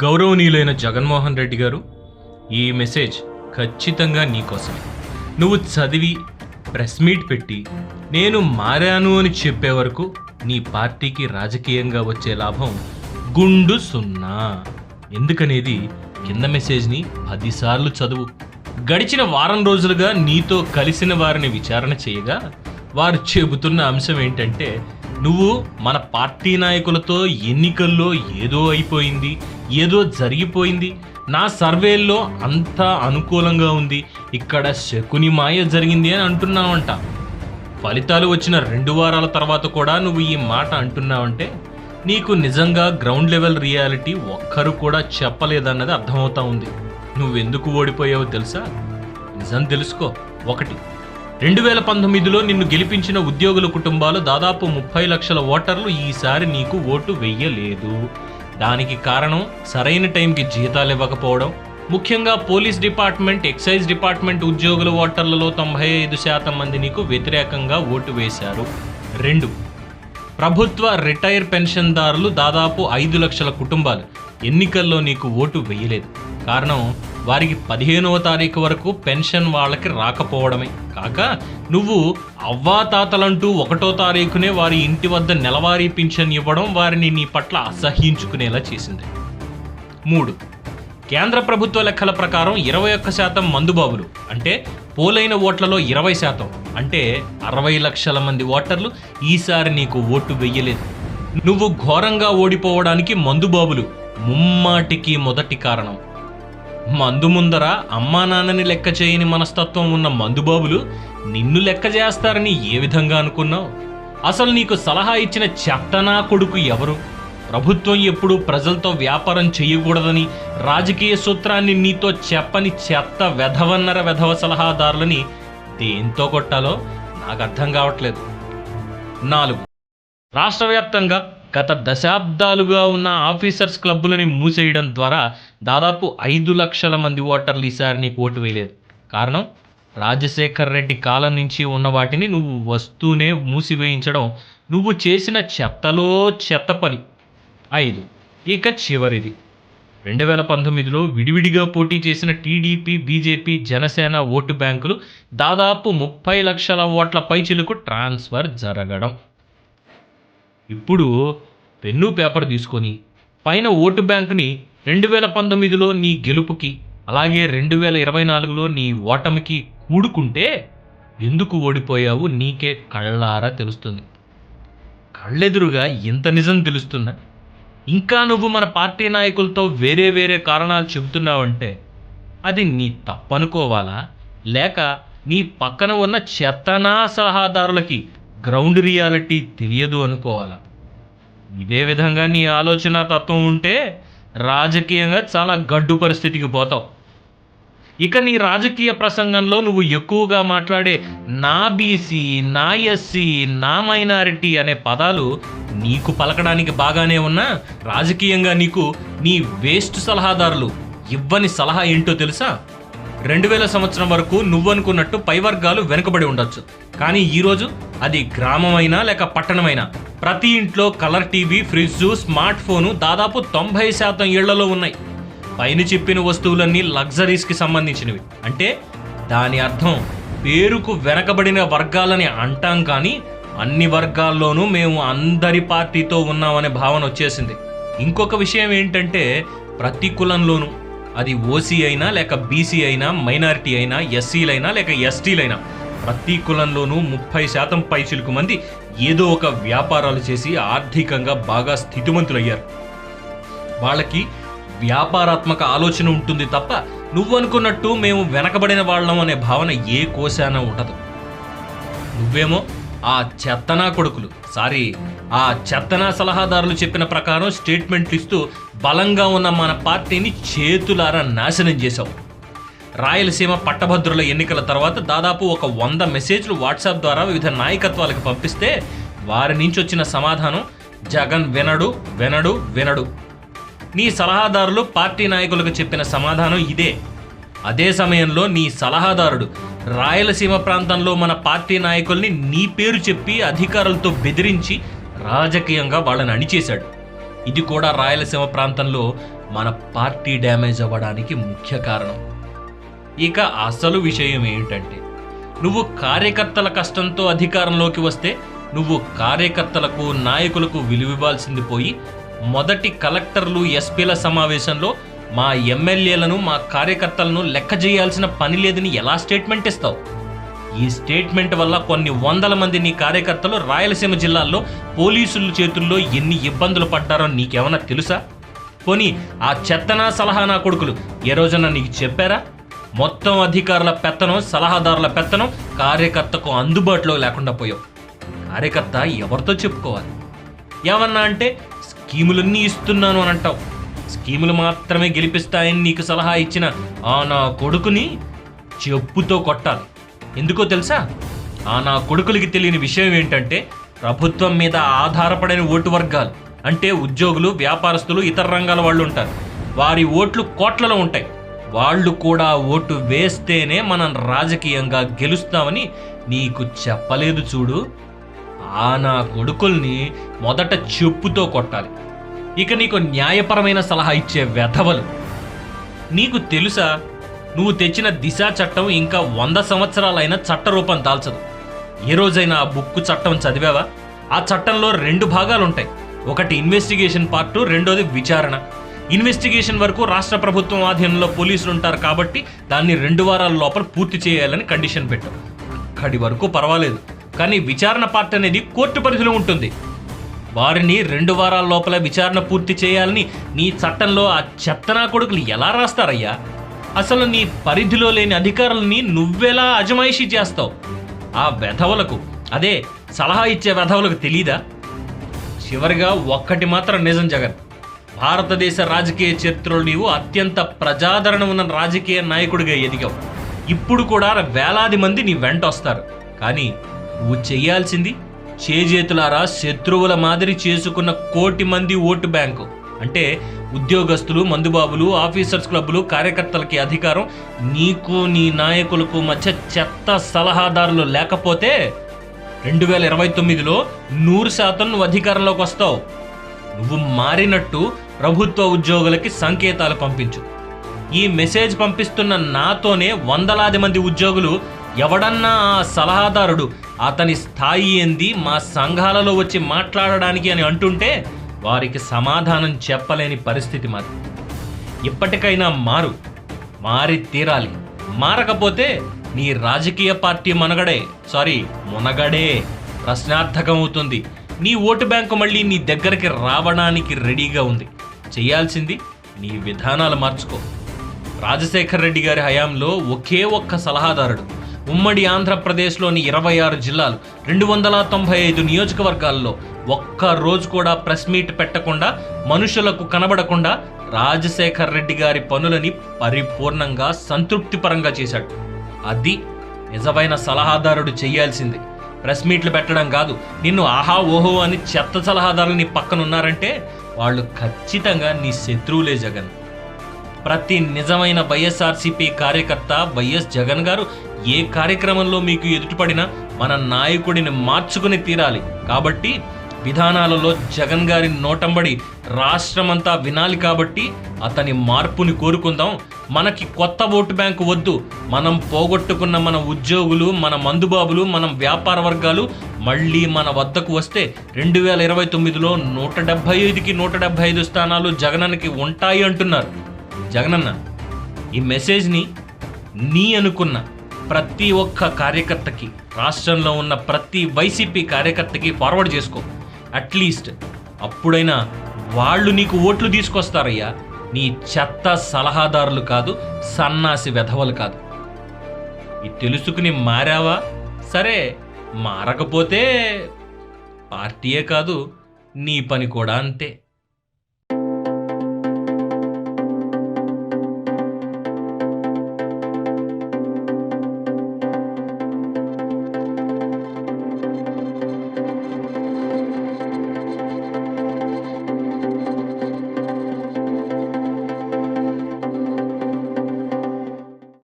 గౌరవనీయులైన జగన్మోహన్ రెడ్డి గారు ఈ మెసేజ్ ఖచ్చితంగా నీకోసమే నువ్వు చదివి ప్రెస్ మీట్ పెట్టి నేను మారాను అని చెప్పే వరకు నీ పార్టీకి రాజకీయంగా వచ్చే లాభం గుండు సున్నా. ఎందుకనేది కింద మెసేజ్ని పదిసార్లు చదువు. గడిచిన వారం రోజులుగా నీతో కలిసిన వారిని విచారణ చేయగా వారు చెబుతున్న అంశం ఏంటంటే నువ్వు మన పార్టీ నాయకులతో ఎన్నికల్లో ఏదో అయిపోయింది ఏదో జరిగిపోయింది. నా సర్వేల్లో అంతా అనుకూలంగా ఉంది. ఇక్కడ శకుని మాయ జరిగింది అని అంటున్నావంట. ఫలితాలు వచ్చిన రెండు వారాల తర్వాత కూడా నువ్వు ఈ మాట అంటున్నావంటే నీకు నిజంగా గ్రౌండ్ లెవెల్ రియాలిటీ ఒక్కరు కూడా చెప్పలేదన్నది అర్థమవుతా ఉంది. నువ్వెందుకు ఓడిపోయావో తెలుసా? నిజం తెలుసుకో. ఒకటి రెండు వేల పంతొమ్మిదిలో నిన్ను గెలిపించిన ఉద్యోగుల కుటుంబాలు దాదాపు ముప్పై లక్షల ఓటర్లు ఈసారి నీకు ఓటు వెయ్యలేదు దానికి కారణం సరైన టైంకి జీతాలు ఇవ్వకపోవడం. ముఖ్యంగా పోలీస్ డిపార్ట్మెంట్ ఎక్సైజ్ డిపార్ట్మెంట్ ఉద్యోగుల ఓటర్లలో తొంభై ఐదు శాతం మంది నీకు వ్యతిరేకంగా ఓటు వేశారు. రెండు ప్రభుత్వ రిటైర్ పెన్షన్దారులు దాదాపు ఐదు లక్షల కుటుంబాలు ఎన్నికల్లో నీకు ఓటు వేయలేదు. కారణం వారికి పదిహేనవ తారీఖు వరకు పెన్షన్ వాళ్ళకి రాకపోవడమే. కాక నువ్వు అవ్వాతాతలంటూ ఒకటో తారీఖునే వారి ఇంటి వద్ద నెలవారీ పింఛన్ ఇవ్వడం వారిని నీ పట్ల అసహ్యించుకునేలా చేసింది. మూడు. కేంద్ర ప్రభుత్వ లెక్కల ప్రకారం ఇరవై ఒక్క శాతం మందుబాబులు అంటే పోలైన ఓట్లలో ఇరవై శాతం అంటే అరవై లక్షల మంది ఓటర్లు ఈసారి నీకు ఓటు వెయ్యలేదు. నువ్వు ఘోరంగా ఓడిపోవడానికి మందుబాబులు ముమ్మాటికి మొదటి కారణం. మందు ముందర అమ్మా నాన్నని లెక్క చేయని మనస్తత్వం ఉన్న మందుబాబులు నిన్ను లెక్క చేస్తారని ఏ విధంగా అనుకున్నావు? అసలు నీకు సలహా ఇచ్చిన చెత్తనా కొడుకు ఎవరు? ప్రభుత్వం ఎప్పుడు ప్రజలతో వ్యాపారం చేయకూడదని రాజకీయ సూత్రాన్ని నీతో చెప్పని చెత్త వెధవన్నర వెధవ సలహాదారులని దేంతో కొట్టాలో నాకు అర్థం కావట్లేదు. నాలుగు. రాష్ట్ర వ్యాప్తంగా గత దశాబ్దాలుగా ఉన్న ఆఫీసర్స్ క్లబ్బులని మూసేయడం ద్వారా దాదాపు ఐదు లక్షల మంది ఓటర్లు ఈసారి నీకు ఓటు వేయలేదు. కారణం? రాజశేఖర్ రెడ్డి కాలం నుంచి ఉన్న వాటిని నువ్వు వస్తూనే మూసివేయించడం. నువ్వు చేసిన చెత్తలో చెత్త పని. ఐదు. ఇక చివరిది. రెండు వేల పంతొమ్మిదిలో విడివిడిగా పోటీ చేసిన టీడీపీ బీజేపీ జనసేన ఓటు బ్యాంకులు దాదాపు ముప్పై లక్షల ఓట్ల పైచిలకు ట్రాన్స్ఫర్ జరగడం. ఇప్పుడు పెన్ను పేపర్ తీసుకొని పైన ఓటు బ్యాంకుని రెండు వేల పంతొమ్మిదిలో నీ గెలుపుకి అలాగే రెండు వేల ఇరవై నాలుగులో నీ ఓటమికి కూడుకుంటే ఎందుకు ఓడిపోయావు నీకే కళ్ళారా తెలుస్తుంది. కళ్ళెదురుగా ఇంత నిజం తెలుస్తున్నా. ఇంకా నువ్వు మన పార్టీ నాయకులతో వేరే వేరే కారణాలు చెబుతున్నావంటే అది నీ తప్పనుకోవాలా? లేక నీ పక్కన ఉన్న చెత్తనా సలహాదారులకి గ్రౌండ్ రియాలిటీ తెలియదు అనుకోవాలా. ఇదే విధంగా నీ ఆలోచన తత్వం ఉంటే రాజకీయంగా చాలా గడ్డు పరిస్థితికి పోతావు. ఇక నీ రాజకీయ ప్రసంగంలో నువ్వు ఎక్కువగా మాట్లాడే నా బీసీ నా ఎస్సీ నా మైనారిటీ అనే పదాలు నీకు పలకడానికి బాగానే ఉన్నా రాజకీయంగా నీకు నీ వేస్ట్ సలహాదారులు ఇవ్వని సలహా ఏంటో తెలుసా? రెండు వేల సంవత్సరం వరకు నువ్వనుకున్నట్టు పై వర్గాలు వెనుకబడి ఉండొచ్చు. కానీ ఈరోజు అది గ్రామమైనా లేక పట్టణమైనా. ప్రతి ఇంట్లో colour TV fridge smart phone దాదాపు తొంభై శాతం ఇళ్ళలో ఉన్నాయి. పైన చెప్పిన వస్తువులన్నీ లగ్జరీస్కి సంబంధించినవి. అంటే దాని అర్థం పేరుకు వెనకబడిన వర్గాలని అంటాం కానీ అన్ని వర్గాల్లోనూ మేము అందరి పార్టీతో ఉన్నామనే భావన వచ్చేసింది. ఇంకొక విషయం ఏంటంటే ప్రతి కులంలోనూ అది ఓసీ అయినా లేక బీసీ అయినా మైనారిటీ అయినా ఎస్సీలైనా లేక ఎస్టీలైనా ప్రతి కులంలోనూ ముప్పై శాతం పైచిలుకు మంది ఏదో ఒక వ్యాపారాలు చేసి ఆర్థికంగా బాగా స్థితిమంతులయ్యారు. వాళ్ళకి వ్యాపారాత్మక ఆలోచన ఉంటుంది తప్ప నువ్వు అనుకున్నట్టు మేము వెనకబడిన వాళ్ళం అనే భావన ఏ కోశాన ఉండదు. నువ్వేమో ఆ చెత్తనా కొడుకులు. సారీ ఆ చెత్తనా సలహాదారులు చెప్పిన ప్రకారం స్టేట్మెంట్లు ఇస్తూ బలంగా ఉన్న మన పార్టీని చేతులారా నాశనం చేశావు. రాయలసీమ పట్టభద్రుల ఎన్నికల తర్వాత దాదాపు ఒక వంద మెసేజ్లు వాట్సాప్ ద్వారా వివిధ నాయకత్వాలకు పంపిస్తే వారి నుంచి వచ్చిన సమాధానం జగన్ వినడు వినడు వినడు. నీ సలహాదారులు పార్టీ నాయకులకు చెప్పిన సమాధానం ఇదే. అదే సమయంలో నీ సలహాదారుడు రాయలసీమ ప్రాంతంలో మన పార్టీ నాయకుల్ని నీ పేరు చెప్పి అధికారులతో బెదిరించి రాజకీయంగా వాళ్ళని అణిచేశాడు. ఇది కూడా రాయలసీమ ప్రాంతంలో మన పార్టీ డ్యామేజ్ అవ్వడానికి ముఖ్య కారణం. ఇక అసలు విషయం ఏంటంటే నువ్వు కార్యకర్తల కష్టంతో అధికారంలోకి వస్తే నువ్వు కార్యకర్తలకు నాయకులకు విలువివ్వాల్సింది పోయి మొదటి కలెక్టర్లు ఎస్పీల సమావేశంలో మా ఎమ్మెల్యేలను మా కార్యకర్తలను లెక్క చేయాల్సిన పని లేదని ఎలా స్టేట్మెంట్ ఇస్తావు? ఈ స్టేట్మెంట్ వల్ల కొన్ని వందల మంది నీ కార్యకర్తలు రాయలసీమ జిల్లాల్లో పోలీసుల చేతుల్లో ఎన్ని ఇబ్బందులు పడ్డారో నీకేమన్నా తెలుసా? పోనీ ఆ చెత్తనా సలహా నా కొడుకులు ఏ రోజున నీకు చెప్పారా? మొత్తం అధికారుల పెత్తనం సలహాదారుల పెత్తనం కార్యకర్తకు అందుబాటులో లేకుండా పోయావు. కార్యకర్త ఎవరితో చెప్పుకోవాలి? ఏమన్నా అంటే స్కీములన్నీ ఇస్తున్నాను అని అంటావు. స్కీములు మాత్రమే గెలిపిస్తాయని నీకు సలహా ఇచ్చిన ఆ నా కొడుకుని చెప్పుతో కొట్టాలి. ఎందుకో తెలుసా? ఆ నా కొడుకులకి తెలియని విషయం ఏంటంటే ప్రభుత్వం మీద ఆధారపడని ఓటు వర్గాలు అంటే ఉద్యోగులు వ్యాపారస్తులు ఇతర రంగాల వాళ్ళు ఉంటారు. వారి ఓట్లు కోట్లలో ఉంటాయి. వాళ్ళు కూడా ఓటు వేస్తేనే మనం రాజకీయంగా గెలుస్తామని నీకు చెప్పలేదు చూడు. ఆ నా కొడుకుల్ని మొదట చెప్పుతో కొట్టాలి. ఇక నీకు న్యాయపరమైన సలహా ఇచ్చే వెధవలు. నీకు తెలుసా నువ్వు తెచ్చిన దిశా చట్టం ఇంకా వంద సంవత్సరాలైన చట్ట రూపం దాల్చదు. ఏ రోజైనా ఆ బుక్కు చట్టం చదివావా? ఆ చట్టంలో రెండు భాగాలు ఉంటాయి ఒకటి ఇన్వెస్టిగేషన్ పార్టు రెండోది విచారణ. ఇన్వెస్టిగేషన్ వరకు రాష్ట్ర ప్రభుత్వం ఆధీనంలో పోలీసులు ఉంటారు కాబట్టి దాన్ని రెండు వారాల లోపల పూర్తి చేయాలని కండిషన్ పెట్టాం. అక్కడి వరకు పర్వాలేదు. కానీ విచారణ పార్ట్ అనేది కోర్టు పరిధిలో ఉంటుంది. వారిని రెండు వారాల లోపల విచారణ పూర్తి చేయాలని నీ చట్టంలో ఆ చెత్తనా కొడుకులు ఎలా రాస్తారయ్యా? అసలు నీ పరిధిలో లేని అధికారులని నువ్వెలా అజమాయిషీ చేస్తావు? ఆ వెధవలకు అదే సలహా ఇచ్చే వెధవలకు తెలీదా? చివరిగా ఒక్కటి మాత్రం నిజం జగన్. భారతదేశ రాజకీయ చరిత్రలో నీవు అత్యంత ప్రజాదరణ ఉన్న రాజకీయ నాయకుడిగా ఎదిగావు. ఇప్పుడు కూడా వేలాది మంది నీ వెంట వస్తారు. కానీ నువ్వు చేయాల్సింది చేజేతులారా శత్రువుల మాదిరి చేసుకున్న కోటి మంది ఓటు బ్యాంకు. అంటే ఉద్యోగస్తులు మందుబాబులు ఆఫీసర్స్ క్లబ్లు కార్యకర్తలకి అధికారం నీకు నీ నాయకులకు మధ్య చెత్త సలహాదారులు లేకపోతే రెండు వేల ఇరవై తొమ్మిదిలో నూరు శాతం నువ్వు అధికారంలోకి వస్తావు. నువ్వు మారినట్టు ప్రభుత్వ ఉద్యోగులకి సంకేతాలు పంపించు. ఈ మెసేజ్ పంపిస్తున్న నాతోనే వందలాది మంది ఉద్యోగులు ఎవడన్నా ఆ సలహాదారుడు అతని స్థాయి ఏంది మా సంఘాలలో వచ్చి మాట్లాడడానికి అని అంటుంటే వారికి సమాధానం చెప్పలేని పరిస్థితి మాది. ఇప్పటికైనా మారు మారి తీరాలి. మారకపోతే నీ రాజకీయ పార్టీ మనగడే సారీ మునగడే ప్రశ్నార్థకం అవుతుంది. నీ ఓటు బ్యాంకు మళ్ళీ నీ దగ్గరికి రావడానికి రెడీగా ఉంది. చేయాల్సింది నీ విధానాలు మార్చుకో. రాజశేఖర్ రెడ్డి గారి హయాంలో ఒకే ఒక్క సలహాదారుడు. ఉమ్మడి ఆంధ్రప్రదేశ్లోని ఇరవై ఆరు జిల్లాలు రెండు వందల తొంభై ఐదు నియోజకవర్గాల్లో ఒక్క రోజు కూడా ప్రెస్ మీట్ పెట్టకుండా మనుషులకు కనబడకుండా రాజశేఖర్ రెడ్డి గారి పనులని పరిపూర్ణంగా సంతృప్తిపరంగా చేశాడు. అది నిజమైన సలహాదారుడు చేయాల్సింది. ప్రెస్ మీట్లు పెట్టడం కాదు నిన్ను ఆహా ఓహో అని చెత్త సలహాదారులు నీ పక్కనున్నారంటే వాళ్ళు ఖచ్చితంగా నీ శత్రువులే జగన్. ప్రతి నిజమైన వైఎస్ఆర్సీపీ కార్యకర్త వైఎస్ జగన్ గారు ఏ కార్యక్రమంలో మీకు ఎదుటిపడినా మన నాయకుడిని మార్చుకుని తీరాలి. కాబట్టి విధానాలలో జగన్ గారి నోటంబడి రాష్ట్రమంతా వినాలి కాబట్టి అతని మార్పుని కోరుకుందాం. మనకి కొత్త ఓటు బ్యాంకు వద్దు. మనం పోగొట్టుకున్న మన ఉద్యోగులు మన మందుబాబులు మనం వ్యాపార వర్గాలు మళ్ళీ మన వద్దకు వస్తే రెండు వేల ఇరవై తొమ్మిదిలో నూట డెబ్బై ఐదుకి నూట డెబ్బై ఐదు స్థానాలు జగనానికి ఉంటాయి అంటున్నారు. జగనన్న ఈ మెసేజ్ని నీ అనుకున్న ప్రతి ఒక్క కార్యకర్తకి రాష్ట్రంలో ఉన్న ప్రతి వైసీపీ కార్యకర్తకి ఫార్వర్డ్ చేసుకో. అట్లీస్ట్ అప్పుడైనా వాళ్ళు నీకు ఓట్లు తీసుకొస్తారయ్యా. నీ చెత్త సలహాదారులు కాదు సన్నాసి వెధవలు కాదు. ఇది తెలుసుకుని మారావా? సరే మారకపోతే పార్టీయే కాదు నీ పని కూడా అంతే.